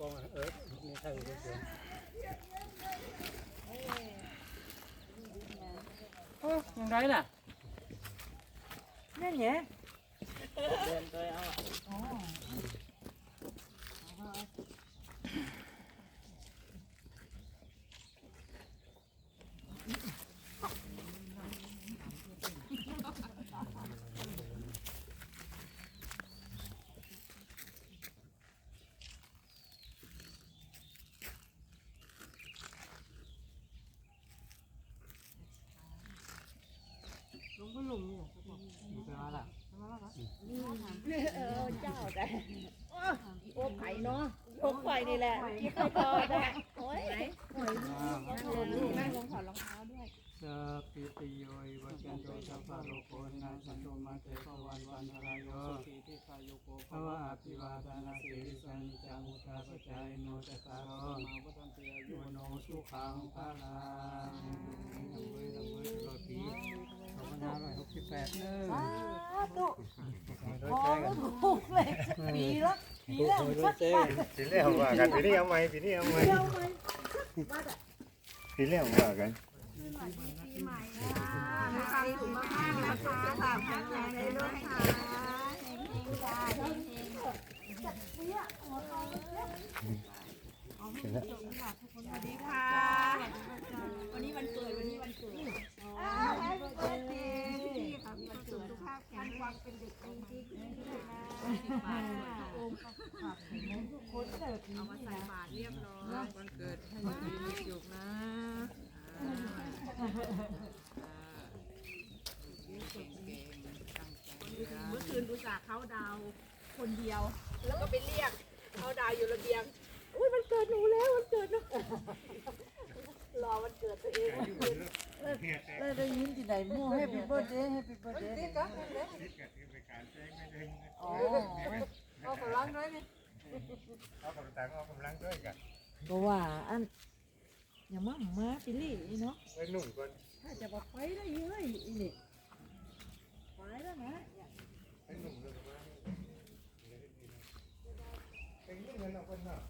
กองเออนี่ใช่เสียงโอ้ยังไงน่ะนั่นเนี่ยเดินตัวเอาอะ ลุงก็ลุงเนี่ยอยู่ไปมาล่ะเออเจ้าแต่โอ้ไผ่เนาะโอ้ไผ่นี่แหละที่เคยพอได้โอ้ยอ่าลูกแม่ลงถอดรองเท้าด้วยสัพพิติโยวัจันโตสัพพะโลกโคนาสันโตมาเตภวันวันทรายโยสุขีติคายุโกภวะอภิวาทนาสิริสันจังมุทาปจายโนตตารโรมาปตันติอายุโนสุขังภาลังทำเว้ยทำเว้ยตลอ แปดเนอะตุโดยพอแจ้งก็ถูกเลยปีละปีละโดยแจ้งปีแล้วว่ากันปีนี้เอาไหมปีนี้เอาไหมปีแล้วว่ากันวันนี้วันเกิดวันนี้วันเกิด คนเกิดปีเอามาใส่บาตรเรียบร้อยวันเกิดให้ดีมีสุขนะเมื่อคืนดูจากเขาดาวคนเดียว แล้วก็ไปเรียกเขาดาวอยู่ระเบียงอุ้ยมันเกิดหนูแล้วมันเกิดหนูรอวันเกิดตัวเองเลยได้ยินที่ไหนมั่วให้ปี เอาของต่างเอากำลังด้วยกันบพรว่าอันอย่ามาหมาติลี่เนาะไว้หนุ่มก่อนถ้าจะบอกไปได้เยอะอีนี่ไปแล้วนะไว้หนุ่มเลยมาเป็นเงินเอาคนเนาะ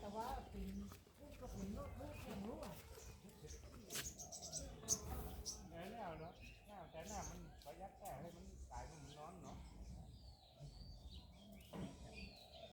แต่ว่าเป็นก็เป็นโน้ตน้ตอย่างรู้อะ